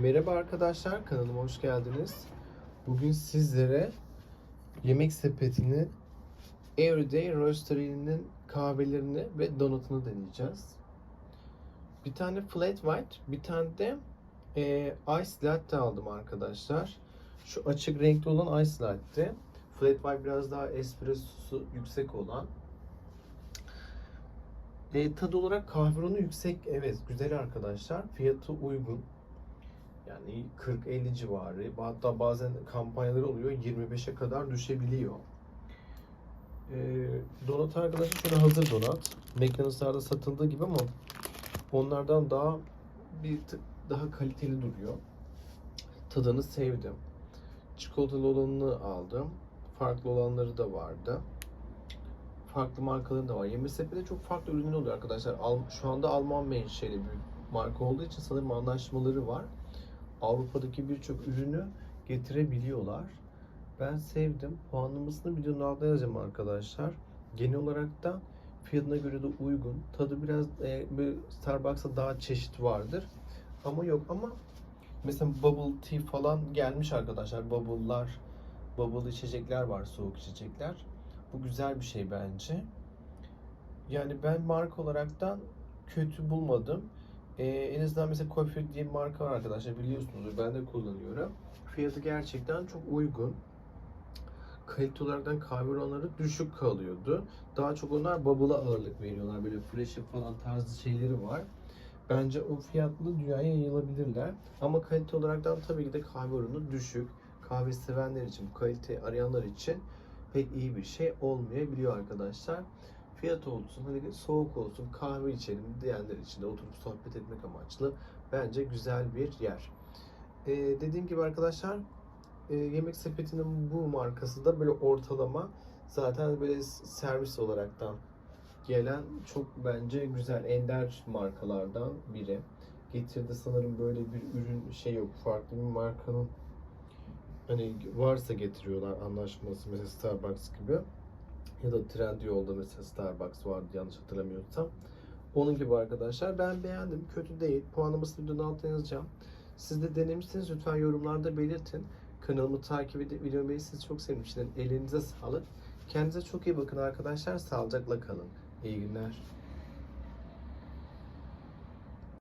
Merhaba arkadaşlar, kanalıma hoş geldiniz. Bugün sizlere yemek sepetinin Everyday Roastery'nin kahvelerini ve donutunu deneyeceğiz. Bir tane flat white, bir tane de e, ice latte aldım arkadaşlar. Şu açık renkli olan ice latte. Flat white biraz daha espressosu yüksek olan. E, tadı olarak kahve oranı yüksek. Evet, güzel arkadaşlar. Fiyatı uygun. Yani 40-50 civarı. Hatta bazen kampanyaları oluyor. 25'e kadar düşebiliyor. Ee, donat arkadaşlar şöyle hazır donat. McDonald's'larda satıldığı gibi ama onlardan daha bir tık daha kaliteli duruyor. Tadını sevdim. Çikolatalı olanını aldım. Farklı olanları da vardı. Farklı markaları da var. Yeme sepeti çok farklı ürünler oluyor arkadaşlar. Şu anda Alman menşeli bir marka olduğu için sanırım anlaşmaları var. Avrupa'daki birçok ürünü getirebiliyorlar. Ben sevdim. Puanlamasını videonun altına yazacağım arkadaşlar. Genel olarak da fiyatına göre de uygun. Tadı biraz e, Starbucks'a daha çeşit vardır. Ama yok ama mesela bubble tea falan gelmiş arkadaşlar. Bubble'lar, bubble içecekler var, soğuk içecekler. Bu güzel bir şey bence. Yani ben marka olaraktan kötü bulmadım. Ee, en azından mesela Coffee diye bir marka var arkadaşlar biliyorsunuzdur ben de kullanıyorum. Fiyatı gerçekten çok uygun. Kalite olaraktan kahve oranları düşük kalıyordu. Daha çok onlar bubble'a ağırlık veriyorlar. Böyle flash'e falan tarzı şeyleri var. Bence o fiyatlı dünyaya yayılabilirler. Ama kalite olaraktan tabii ki de kahve oranı düşük. Kahve sevenler için, kalite arayanlar için pek iyi bir şey olmayabiliyor arkadaşlar. Fiyat olsun, hani soğuk olsun, kahve içelim diyenler için de oturup sohbet etmek amaçlı bence güzel bir yer. Ee, dediğim gibi arkadaşlar e, yemek sepetinin bu markası da böyle ortalama zaten böyle servis olaraktan gelen çok bence güzel ender markalardan biri. Getirdi sanırım böyle bir ürün şey yok farklı bir markanın hani varsa getiriyorlar anlaşması mesela Starbucks gibi ya da Trendyol'da mesela Starbucks vardı yanlış hatırlamıyorsam. Onun gibi arkadaşlar. Ben beğendim. Kötü değil. Puanlamasını videonun altına yazacağım. Siz de denemişsiniz. Lütfen yorumlarda belirtin. Kanalımı takip edip videomu beğenirseniz çok sevinirim. Elinize sağlık. Kendinize çok iyi bakın arkadaşlar. Sağlıcakla kalın. İyi günler.